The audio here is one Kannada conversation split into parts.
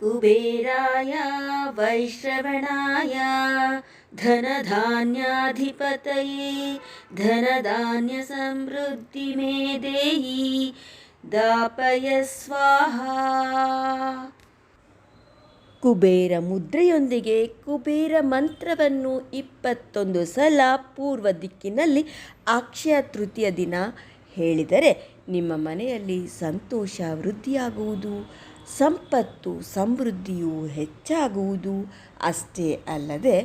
कुबेराय वैश्रवणाय धनधान्याधिपतये धनधान्यसमृद्धि मे देहि दापय स्वाहा ಕುಬೇರ ಮುದ್ರೆಯೊಂದಿಗೆ ಕುಬೇರ ಮಂತ್ರವನ್ನು ಇಪ್ಪತ್ತೊಂದು ಸಲ ಪೂರ್ವ ದಿಕ್ಕಿನಲ್ಲಿ ಅಕ್ಷಯ ತೃತೀಯ ದಿನ ಹೇಳಿದರೆ ನಿಮ್ಮ ಮನೆಯಲ್ಲಿ ಸಂತೋಷ ವೃದ್ಧಿಯಾಗುವುದು, ಸಂಪತ್ತು ಸಮೃದ್ಧಿಯು ಹೆಚ್ಚಾಗುವುದು. ಅಷ್ಟೇ ಅಲ್ಲದೆ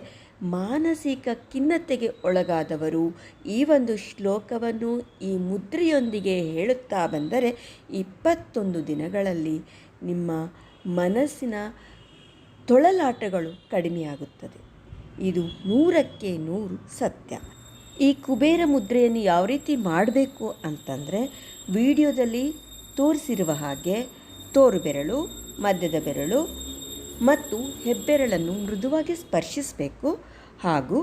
ಮಾನಸಿಕ ಖಿನ್ನತೆಗೆ ಒಳಗಾದವರು ಈ ಒಂದು ಶ್ಲೋಕವನ್ನು ಈ ಮುದ್ರೆಯೊಂದಿಗೆ ಹೇಳುತ್ತಾ ಬಂದರೆ ಇಪ್ಪತ್ತೊಂದು ದಿನಗಳಲ್ಲಿ ನಿಮ್ಮ ಮನಸ್ಸಿನ ತೊಳಲಾಟಗಳು ಕಡಿಮೆಯಾಗುತ್ತದೆ. ಇದು ನೂರಕ್ಕೆ ನೂರು ಸತ್ಯ. ಈ ಕುಬೇರ ಮುದ್ರೆಯನ್ನು ಯಾವ ರೀತಿ ಮಾಡಬೇಕು ಅಂತಂದರೆ ವಿಡಿಯೋದಲ್ಲಿ ತೋರಿಸಿರುವ ಹಾಗೆ ತೋರು ಬೆರಳು ಮಧ್ಯದ ಬೆರಳು ಮತ್ತು ಹೆಬ್ಬೆರಳನ್ನು ಮೃದುವಾಗಿ ಸ್ಪರ್ಶಿಸಬೇಕು. ಹಾಗೂ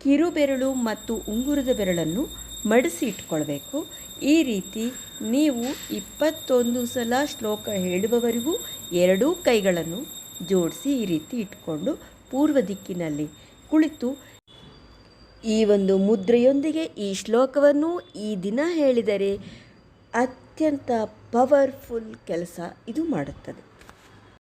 ಕಿರುಬೆರಳು ಮತ್ತು ಉಂಗುರದ ಬೆರಳನ್ನು ಮಡಿಸಿ ಇಟ್ಕೊಳ್ಬೇಕು. ಈ ರೀತಿ ನೀವು ಇಪ್ಪತ್ತೊಂದು ಸಲ ಶ್ಲೋಕ ಹೇಳುವವರೆಗೂ ಎರಡೂ ಕೈಗಳನ್ನು ಜೋಡಿಸಿ ಈ ರೀತಿ ಇಟ್ಕೊಂಡು ಪೂರ್ವ ದಿಕ್ಕಿನಲ್ಲಿ ಕುಳಿತು ಈ ಒಂದು ಮುದ್ರೆಯೊಂದಿಗೆ ಈ ಶ್ಲೋಕವನ್ನು ಈ ದಿನ ಹೇಳಿದರೆ ಅತ್ಯಂತ ಪವರ್ಫುಲ್ ಕೆಲಸ ಇದು ಮಾಡುತ್ತದೆ.